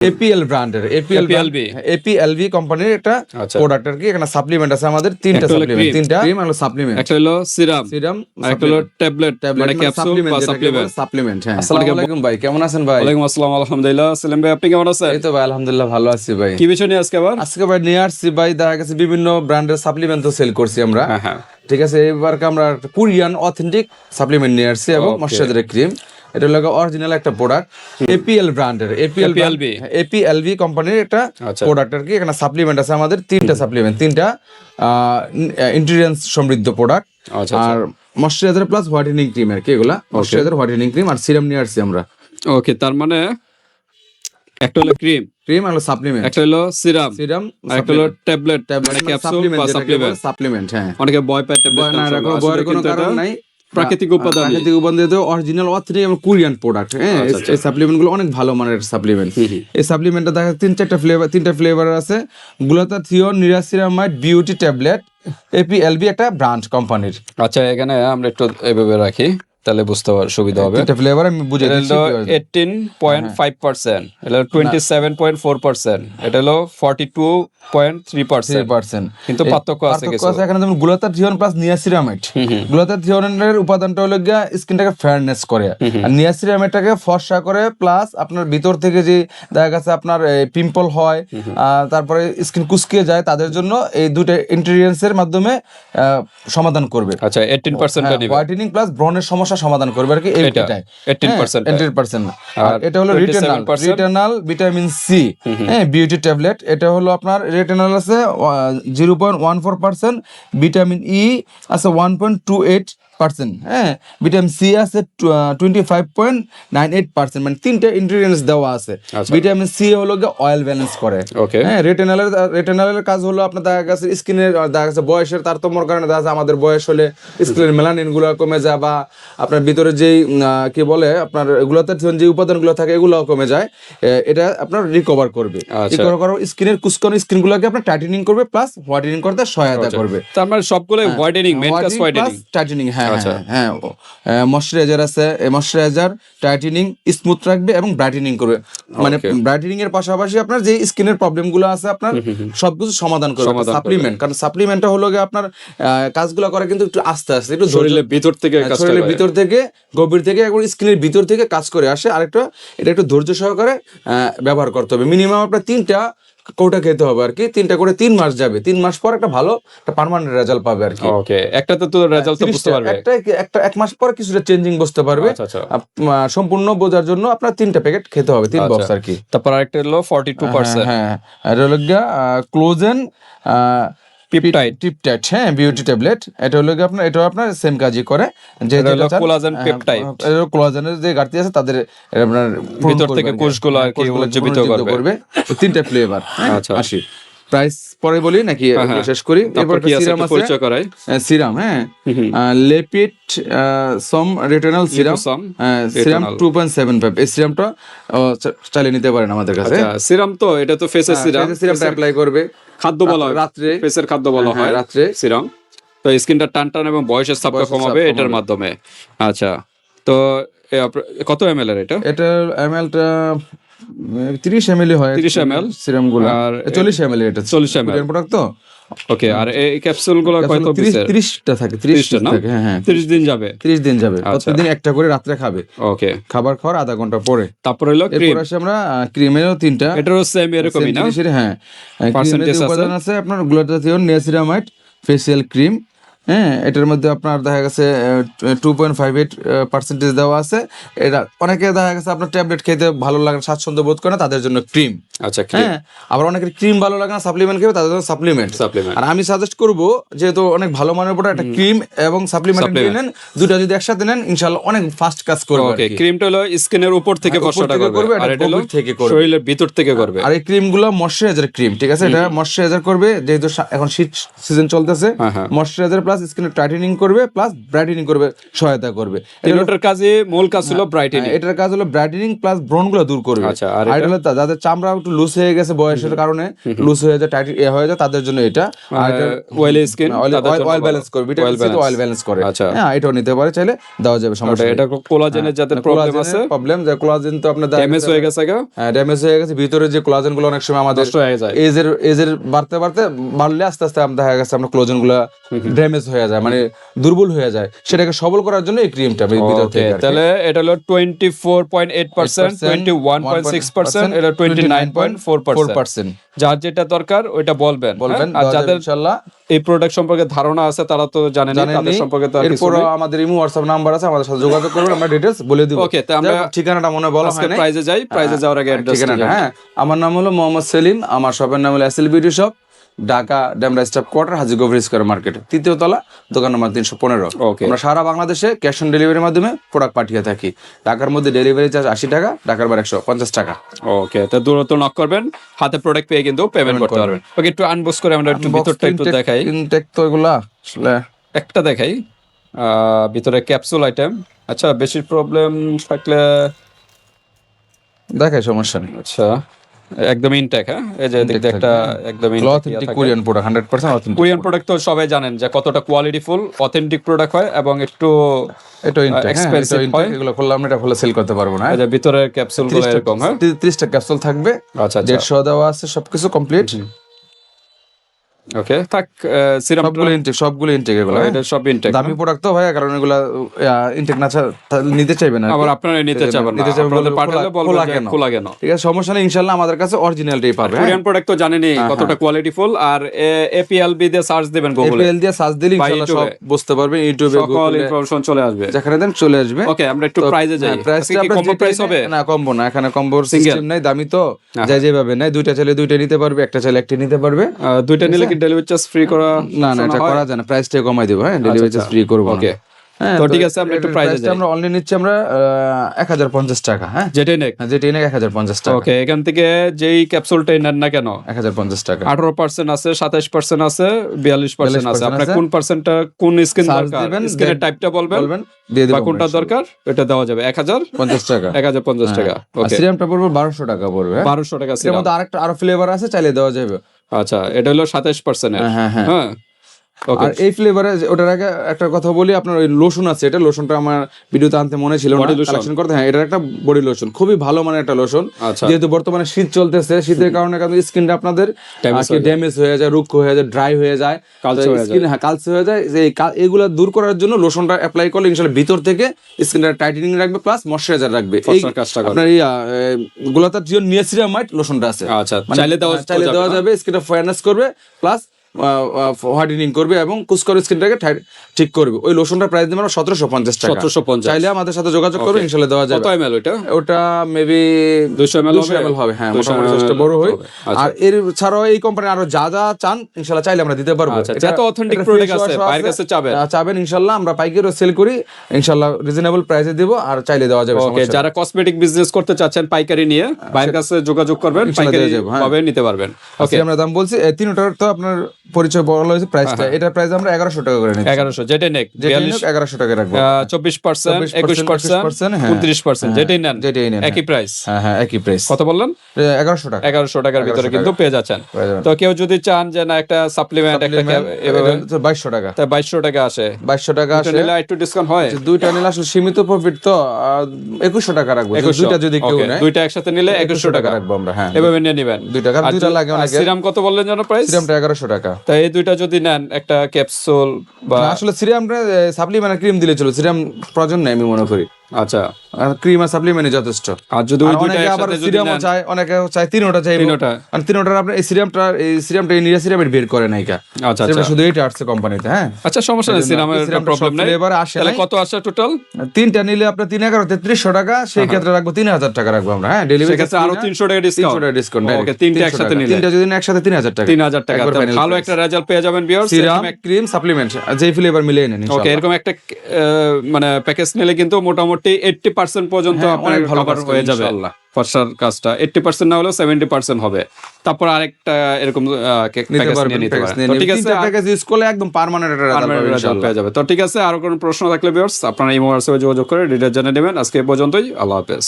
APL ব্র্যান্ডের APL এপিএলভি কোম্পানির একটা আচ্ছা। প্রোডাক্ট আর কি এখানে সাপ্লিমেন্ট আছে আমাদের তিনটা সাপ্লিমেন্ট তিনটা ক্রিম আর সাপ্লিমেন্ট একটা হলো সিরাম সিরাম একটা হলো ট্যাবলেট মানে ক্যাপসুল বা সাপ্লিমেন্ট সাপ্লিমেন্ট হ্যাঁ। আসসালামু আলাইকুম। ভাই কেমন আছেন ভাই? ওয়ালাইকুম আসসালাম আলহামদুলিল্লাহ। সেলিম ভাই আপনি কেমন আছেন? এই তো ভাই আলহামদুলিল্লাহ ভালো আছি ভাই। কি বিষয় নিয়ে আজকে আবার? আজকে ভাই নিয়ে আসছি ভাই দেখা গেছে বিভিন্ন ব্র্যান্ডের সাপ্লিমেন্ট তো সেল করছি আমরা। হ্যাঁ হ্যাঁ। ঠিক আছে এবার আমরা কোরিয়ান অথেন্টিক সাপ্লিমেন্ট নিয়ে আসছি এবং. ময়শ্চারাইজার ক্রিম এটা হলো অরিজিনাল একটা প্রোডাক্ট এপিএল ব্র্যান্ডের এপিএল এপিএলভি কোম্পানির একটা আচ্ছা। প্রোডাক্ট আর কি এখানে সাপ্লিমেন্ট আছে আমাদের তিনটা সাপ্লিমেন্ট তিনটা ইন্টেরিয়েন্স সমৃদ্ধ প্রোডাক্ট আচ্ছা আর ময়শ্চারাইজার প্লাস হোয়াইটেনিং ক্রিম আর কি এগুলা। ময়শ্চারাইজার হোয়াইটেনিং ক্রিম আর সিরাম নিয়ে আসছি আমরা। ওকে তার মানে একটা হলো ক্রিম। ক্রিম আর সাপ্লিমেন্ট একটা হলো সিরাম। সিরাম আর একটা হলো ট্যাবলেট মানে ক্যাপসুল বা সাপ্লিমেন্ট সাপ্লিমেন্ট হ্যাঁ। অনেকে ভয় পায় ট্যাবলেট না এরকম বয়ের কোনো কারণ নাই। প্রাকৃতিক উপাদান প্রাকৃতিক উপাদান দিয়ে অরিজিনাল অথেন্টিক এবং কোরিয়ান প্রোডাক্ট হ্যাঁ। আচ্ছা, এই সাপ্লিমেন্টগুলো অনেক ভালো মানের সাপ্লিমেন্ট এই সাপ্লিমেন্টটা দেখা তিন চারটা ফ্লেভার তিনটা ফ্লেভার আছে। গ্লুতা থিওন নিরাসিরামাইড বিউটি ট্যাবলেট এপিএলবি একটা ব্র্যান্ড কোম্পানির আচ্ছা এখানে আমরা একটু এভাবে রাখি। তাহলে বুঝতে পার সুবিধা হবে। তিনটা ফ্লেভার আমি বুঝে এটা দিচ্ছি হলো এইটিন পয়েন্ট ফাইভ পার্সেন্ট এটা হলো twenty seven point four percent এটা হলো forty two point three percent percent কিন্তু পার্থক্য আছে কিছু। পার্থক্য আছে এখানে যেমন গ্লুতা থিওন প্লাস নিয়াসিরামাইড গ্লুতা থিওনের উপাদানটা হলো গিয়া স্কিনটাকে ফেয়ারনেস করে। আর নিয়াসিরামাইডটাকে ফর্সা করে প্লাস আপনার ভিতর থেকে যে দেখা গেছে আপনার পিম্পল হয় তারপরে স্কিন কুচকিয়ে যায় তাদের জন্য এই দুটো ইন্টেরিয়েন্সের মাধ্যমে সমাধান করবে। আচ্ছা এইটিন পার্সেন্টটা নিবে। হোয়াইটেনিং প্লাস ব্রনের সমস্যা সমাধান করবে আর কি এই এটা, এটাই 18% পার্সেন্ট আর আর এটা হলো রিটেনাল 27% রিটেনাল ভিটামিন সি হ্যাঁ বিউটি ট্যাবলেট এটা হলো আপনার রিটেনাল আছে zero point one four percent vitamin E আছে one point two eight percent হ্যাঁ? ভিটামিন সি আছে twenty five point nine eight percent মানে তিনটা ইনগ্রিডিয়েন্টস দেওয়া আছে। আচ্ছা। ভিটামিন সি হলো গিয়ে অয়েল ব্যালেন্স করে। হ্যাঁ রেটেনালের রেটেনালের কাজ হলো আপনার দেখা গেছে স্কিনের দেখা গেছে বয়সের তারতম্যর কারণে দেখা যাচ্ছে আমাদের বয়স হলে স্কিনের মেলানিনগুলো কমে যায় বা আপনার ভিতরে যেই কি বলে আপনার এগুলোতে যে উপাদানগুলো থাকে এগুলো কমে যায়। এটা আপনার রিকভার করবে। আচ্ছা। রিকভার করার স্কিনের কুচকানো স্কিন গুলোকে আপনার টাইটেনিং করবে প্লাস হোয়াইটেনিং করতে সহায়তা করবে। তার মানে সবগুলো হোয়াইটেনিং মেন কাজ হোয়াইটেনিং টাইটেনিং হ্যাঁ। আচ্ছা। হ্যাঁ হ্যাঁ ময়শ্চারাইজার আছে। ময়শ্চারাইজার টাইটেনিং স্মুথ রাখবে এবং ব্রাইটেনিং করবে। মানে ব্রাইটেনিং এর পাশাপাশি আপনার যে স্কিনের প্রবলেমগুলো আছে আপনার সবকিছু সমাধান করবে। সাপ্লিমেন্ট কারণ সাপ্লিমেন্টটা হলো গিয়ে আপনার কাজগুলো করে কিন্তু একটু আস্তে আস্তে একটু শরীরের ভিতর থেকে হ্যাঁ, শরীরের ভিতর থেকে গভীর থেকে একবার স্কিনের ভিতর থেকে কাজ করে আসে। আরেকটা এটা একটু ধৈর্য সহকারে ব্যবহার করতে হবে। মিনিমাম আপনার তিনটা কৌটা খেতে হবে আর কি। তিনটা করে তিন মাস যাবে। তিন মাস পর একটা ভালো একটা পার্মানেন্ট রেজাল্ট পাবে আর কি। ওকে একটাতে তো রেজাল্ট তো বুঝতে পারবে। একটা একটা এক মাস পর কিছুটা চেঞ্জিং বুঝতে পারবে। আচ্ছা আচ্ছা। সম্পূর্ণ বোঝার জন্য আপনার তিনটা প্যাকেট খেতে হবে তিন আচ্ছা। বক্স আর কি। তারপর আরেকটা হলো ফর্টি টু পার্সেন্ট হ্যাঁ আর হলো ক্লোজেন পিপটাইড টিপটাইট হ্যাঁ বিউটি ট্যাবলেট এটা হলো আপনার এটাও আপনার সেম কাজই করে। যে এটা হলো collagen কোলাজেনের যে ঘাটতি আছে তাদের আপনার ভিতর থেকে কোষগুলো আর কি উজ্জীবিত করবে। তিনটা ফ্লেভার আচ্ছা। আসি। প্রাইস পরে বলি নাকি হ্যাঁ, হ্যাঁ। শেষ করি? এরপর সিরাম আছে পরিচয় করাই। সিরাম হ্যাঁ। লেপিট সম retinal serum serum retinal। Two point seven five এই সিরামটা চালিয়ে নিতে পারেন আমাদের কাছে। আচ্ছা সিরাম তো এটা তো ফেসের সিরাম সিরামটা অ্যাপ্লাই করবে। খাদ্য বলা হয়। রাত্রে ফেসের খাদ্য বলা হ্যাঁ, হয়। রাত্রে। সিরাম। তো স্কিনটা টান টান এবং বয়সের চাপ কমাবে এটার মাধ্যমে। আচ্ছা। তো কত এম এল এর এটা? এটার এম এল টা তিরিশ এমএল হয় তিরিশ এম এল সিরামগুলো আর চল্লিশ এম এল এটা। চল্লিশ এম এল প্রোডাক্ট তো? ওকে আর এই ক্যাপসুলগুলো কত পিসের তিরিশটা থাকে তিরিশ তিরিশটা না? থাকে হ্যাঁ হ্যাঁ তিরিশ দিন যাবে? তিরিশ দিন যাবে। আচ্ছা। প্রতিদিন একটা করে রাত্রে খাবে। ওকে খাবার খাওয়ার আধা ঘণ্টা পরে। তারপর হলো ক্রিম এরপর আমরা ক্রিমেরও তিনটা। এটারও সেম এরকমই না? হ্যাঁ। পার্সেন্টেজ আছে? উপাদান আছে আপনার গ্লুটাথিওন নিয়াসিরামাইড ফেসিয়াল ক্রিম হ্যাঁ এটার মধ্যে আপনার দেখা গেছে two point five eight percentage দেওয়া আছে। এটা অনেকে দেখা গেছে আপনার ট্যাবলেট খেতে ভালো লাগে না, স্বাচ্ছন্দ্য বোধ করে না তাদের জন্য ক্রিম আচ্ছা হ্যাঁ আবার অনেকের ক্রিম ভালো লাগে না সাপ্লিমেন্ট খেবে তাদের জন্য সাপ্লিমেন্ট সাপ্লিমেন্ট আর আমি সাজেস্ট করব যেহেতু অনেক ভালো মানের প্রোডাক্ট একটা ক্রিম এবং সাপ্লিমেন্ট। নেন দুটা যদি একসাথে নেন ইনশাআল্লাহ অনেক ফাস্ট কাজ করবে ওকে ক্রিমটা হলো স্কিনের উপর থেকে হ্যাঁ, উপর করবে করবে, আর এটা এটা হলো থেকে করবে। শরীরের ভিতর থেকে করবে। আর এই ক্রিমগুলো ময়শ্চারাইজার ক্রিম ঠিক আছে? এটা ময়শ্চারাইজার করবে যেহেতু এখন শীত সিজন চলতেছে হ্যাঁ, হ্যাঁ। ময়শ্চারাইজার প্লাস স্কিনের টাইটেনিং করবে প্লাস ব্রাইটেনিং করবে সহায়তা করবে। এটা হলো- তিনটার কাজে মূল কাজ ছিল ব্রাইটেনিং হ্যাঁ, এটার কাজ হলো ব্রাইটেনিং প্লাস ব্রনগুলো দূর করবে। আচ্ছা, আর এটা? হলো যাদের চামড়া একটু লুজ হয়ে গেছে বয়সের কারণে লুজ হয়ে যায় টাইট হয়ে যায় তাদের জন্য এটা। আর এটা ওয়েলি স্কিন অয়েল ব্যালেন্স করবে সি অয়েল ব্যালেন্স করে। আচ্ছা। হ্যাঁ এটাও নিতে পারে চাইলে দেওয়া যাবে সমস্যা এটা কোলাজেনের যাদের প্রবলেম আছে? প্রবলেম যে কোলাজেন তো আপনার ড্যামেজ হয়ে গেছে গা? ড্যামেজ হয়ে গেছে ভিতরে যে কোলাজেনগুলো অনেক সময় আমাদের নষ্ট হয়ে যায়। এজের এজের বাড়তে বাড়তে বাড়লে আস্তে আস্তে আমরা দেখা গেছে আপনার কোলাজেনগুলো ড্যামেজ হয়ে যায় মানে দুর্বল হয়ে যায়। সেটাকে সবল করার জন্য এই ক্রিমটা ভিতর থেকে তাহলে এটা হলো twenty four point eight percent twenty one point six percent এটা twenty nine point four percent 4% যার যেটা দরকার ওইটা বলবেন বলবেন হ্যাঁ? আর যাদের ইনশাআল্লাহ এই প্রোডাক্ট সম্পর্কে ধারণা আছে তারা তো জানেন জানেন তাদের সম্পর্কে তো এরপর আমাদের ইমো হোয়াটসঅ্যাপ নাম্বার আছে আমাদের সাথে যোগাযোগ করবেন আমরা ডিটেলস বলে দিব। Okay, তা আমরা ঠিকানাটা মনে বলা হয় না প্রাইজে যাই প্রাইজে যাওয়ার আগে অ্যাড্রেস ঠিকানাটা হ্যাঁ আমার নাম হলো মোহাম্মদ সেলিম আমার শপের নাম হলো SL beauty shop Dhaka Demra staff quarter Haji গভীর স্কোয়ার মার্কেট তৃতীয় তলা দোকান নম্বর তিনশো পনেরো. আমরা সারা বাংলাদেশে ক্যাশ অন ডেলিভারির মাধ্যমে প্রোডাক্ট পাঠিয়ে থাকি। ঢাকার মধ্যে ডেলিভারি চার্জ আশি টাকা ঢাকার বার একশো পঞ্চাশ টাকা। ওকে তো দূরত্ব নক করবেন হাতে প্রোডাক্ট পেয়ে কিন্তু পেমেন্ট করতে পারবেন। ওকে একটু আনবক্স করে আমরা একটু ভিতরটা একটু দেখাই। ইনটেক তো এগুলা আসলে একটা দেখাই। ভিতরে ক্যাপসুল আইটেম আচ্ছা বেশি প্রবলেম থাকলে দেখাই সমস্যা নেই। আচ্ছা। একদম ইনটেক হ্যাঁ? এই যে দেখতে একটা একদম authentic Korean product hundred percent authentic Korean product তো সবাই জানেন যে কতটা কোয়ালিটিফুল অথেন্টিক প্রোডাক্ট হয় এবং একটু এটা ইনটেক এক্সপেন্সিভ হয়। এগুলো খুললাম এটা খুলে সেল করতে পারব না এই যে ভিতরের ক্যাপসুলগুলো এরকম হ্যাঁ? ত্রিশটা ক্যাপসুল থাকবে আচ্ছা আচ্ছা। দেড়শো দেওয়া আছে সবকিছু কমপ্লিট ওকে থাক সিরাম সবগুলো ইনটেক সবগুলো ইনটেক এগুলো হ্যাঁ। এটা সব ইনটেক দামি প্রোডাক্ট তো ভাই কারণ এগুলা ইনটেক না নিতে চাইবে না আবার আপনারা নিতে নিতে চাইবেন বলে পাঠালে খোলা- কেন? খোলা কেন। ঠিক আছে সমস্যা নেই ইনশাল্লাহ আমাদের কাছে অরিজিনালটাই পাবে হ্যাঁ? কোরিয়ান প্রোডাক্ট তো জানেনই কতটা কোয়ালিটিফুল আর এপিএলবি দিয়ে সার্চ দিবেন গুগলে এপিএল দিয়ে সার্চ দিলে ইনশাল্লাহ সব বুঝতে পারবেন ইউটিউবে সকল ইনফরমেশন চলে আসবে। যেখানে দেন চলে আসবে। ওকে আমরা একটু প্রাইজে যাই। প্রাইসটা আজকে কি কম্বো প্রাইস হবে? না কম্বো না এখানে সিস্টেম নাই দামি তো। যাই যেভাবে নাই দুইটা চাইলে দুইটা নিতে পারবে একটা চাইলে একটা নিতে পারবে। দুইটা নিলে কি ডেলিভারি চার্জ ফ্রি করা না না এটা করা যায় না প্রাইসটা কমাই দেবো হ্যাঁ ডেলিভারি চার্জ ফ্রি করব ওকে হ্যাঁ তো ঠিক আছে আমরা একটু যাই আমরা অনলাইন নিচ্ছি আমরা এক হাজার পঞ্চাশ টাকা হ্যাঁ? যেটাই নেক। হ্যাঁ, যেটা এনে এক হাজার পঞ্চাশ টাকা। ওকে এখান থেকে যেই ক্যাপসুলটাই নেন না কেন? এক হাজার পঞ্চাশ টাকা। আঠারো পার্সেন্ট আছে সাতাশ পার্সেন্ট আছে বিয়াল্লিশ পার্সেন্ট আছে। 42% আপনার কোন পার্সেন্টটা কোন স্কিন Search দরকার? দিবেন, স্কিনের টাইপটা বলবেন বলবেন দিয়ে বা কোনটা দরকার এটা দেওয়া যাবে। এক হাজার? পঞ্চাশ টাকা। এক হাজার পঞ্চাশ টাকা। ওকে সিরামটা পড়বে বারোশো টাকা পড়বে হ্যাঁ? বারোশো টাকা সিরাম মধ্যে আরেকটা আরও ফ্লেভার আছে চাইলে দেওয়া যাবে। আচ্ছা এটা হলো সাতাশ পার্সেন্ট হ্যাঁ হ্যাঁ। হ্যাঁ। আর এই ফ্লেভারে ওটার আগে একটা কথা বলি আপনার ওই লোশন আছে এটা লোশনটা আমার ভিডিওতে আনতে মনে ছিল না কালেকশন করতে হ্যাঁ এটার একটা বডি লোশন খুবই ভালো মানের একটা লোশন আচ্ছা। যেহেতু বর্তমানে শীত চলতেছে শীতের কারণে কিন্তু স্কিনটা আপনাদের ড্যামেজ হয়ে যায়। রুক্ষ হয়ে যায় ড্রাই হয়ে যায়। স্কিন হ্যাঁ কালচে হয়ে যায়। যে এই এগুলা দূর করার জন্য লোশনটা অ্যাপ্লাই করলে ইনশাল্লাহ ভিতর থেকে স্কিনটা টাইটেনিং রাখবে প্লাস ময়শ্চারাইজার রাখবে। এই কাজটা আপনার ইয়া গোলাতার জিও নিয়াসিরামাইট লোশনটা আছে। আচ্ছা মানে চাইলে দেওয়া চাইলে দেওয়া যাবে স্কিনটা ফয়ারনেস করবে প্লাস হোয়াইটেনিং করবে এবং কুচকর স্কিনটাকে ঠিক করবে। ওই লোশনটার প্রাইস দেবেন সতেরোশো পঞ্চাশ টাকা। সতেরোশো পঞ্চাশ। চাইলে আমাদের সাথে যোগাযোগ করবে ইনশাল্লাহ দেওয়া যাবে। কত এম এল ওইটা? ওটা মেবি 200 ml হবে? ml হবে হ্যাঁ মোটামুটি বড় হয়। আচ্ছা। আর এর ছাড়াও এই কোম্পানি আরও যা যা চান ইনশাল্লাহ চাইলে আমরা দিতে পারব। আচ্ছা, যত product face আছে, বাইরের কাছে চাবেন। চাবেন ইনশাল্লাহ আমরা পাইকারিও সেল করি। ইনশাল্লাহ রিজনেবল প্রাইসে দিব আর চাইলে দেওয়া যাবে ওকে যারা কসমেটিক বিজনেস করতে চাচ্ছেন পাইকারি নিয়ে বাইরের কাছে যোগাযোগ করবেন পাইকারি যাব, হ্যাঁ। নিতে পারবেন। ওকে আমরা দাম বলছি এই তিনটার তো আপনার পরিচয় বলা হয়েছে প্রাইসটা এটা প্রাইস আমরা এগারোশো টাকা করে নিচ্ছি। এগারোশো যেটাই নেক টাকা রাখব। চব্বিশ পার্সেন্ট 24%, একুশ পার্সেন্ট 21%, হ্যাঁ। উনত্রিশ পার্সেন্ট যেটাই নেন। যেটাই নেন, একই প্রাইস হ্যাঁ হ্যাঁ একই প্রাইস কত বললেন? এগারোশো টাকা। এগারোশো টাকার ভিতরে কিন্তু পেয়ে যাচ্ছেন। তো কেউ যদি চান যে না একটা সাপ্লিমেন্ট একটা এভাবে টাকা। তা বাইশশো টাকা আসে। বাইশশো টাকা আসে। নিলে একটু ডিসকাউন্ট হয়। দুইটা নিলে আসলে সীমিত প্রফিট তো একুশশো টাকা রাখব। 2100 দুইটা যদি কেউ নেয় দুইটা একসাথে নিলে একুশশো টাকা রাখব আমরা হ্যাঁ। এভাবে নিয়ে নিবেন। দুই টাকা দুইটা লাগে অনেকে। সিরাম কত বললেন যেন প্রাইস সিরামটা এগারোশো টাকা। তা এই দুইটা যদি নেন, একটা ক্যাপসুল বা আসলে সিরামটা সাপ্লিমেন্ট ক্রিম দিলে চলো, সিরাম প্রয়োজন নেই আমি মনে করি। আচ্ছা ক্রিম আর যথেষ্ট। আর যদি ওই আর আবার সিরামও চায় অনেকে চায় তিনোটা চাই তিনোটা। আর তিনোটার আপনার এই সিরামটা এই সিরামটা এই নিরা সিরামের বের করে নাই কা আচ্ছা আচ্ছা। শুধু এইটা আসছে কোম্পানিতে হ্যাঁ? আচ্ছা সমস্যা নেই সিরামটা প্রবলেম নেই। আসে তাহলে কত আসে টোটাল তিনটা নিলে এগারো টাকা সেই ক্ষেত্রে রাখব তিন হাজার টাকা রাখব আমরা হ্যাঁ? ডেলিভারি সেক্ষেত্রে আরও তিনশো টাকা তিনশো ডিসকাউন্ট টাকা ডিসকাউন্ট ওকে তিনটা একসাথে নিলে তিনটা যদি একসাথে তিন হাজার টাকা। তিন হাজার টাকা একবার ভালো একটা রেজাল্ট পেয়ে যাবেন সিরাম ক্রিম সাপ্লিমেন্ট যে ফ্লেভার মিলিয়ে নেন ওকে এরকম একটা মানে প্যাকেজ নিলে কিন্তু মোটামুটি মোটামুটি এইটটি পার্সেন্ট পর্যন্ত হ্যাঁ, আপনার ভালো হয়ে যাবে। ফর্সার কাজটা। এইটটি পার্সেন্ট না হলেও সেভেন্টি পার্সেন্ট হবে। তারপর আরেকটা এরকম। ঠিক আছে ইউজ করলে একদম পার্মানেন্ট পেয়ে যাবে। তো ঠিক আছে আরও কোনো প্রশ্ন থাকলে আপনারা এই মোবাইল যোগাযোগ করে ডিটেল জেনে নেবেন। আজকে পর্যন্তই আল্লাহ হাফেজ।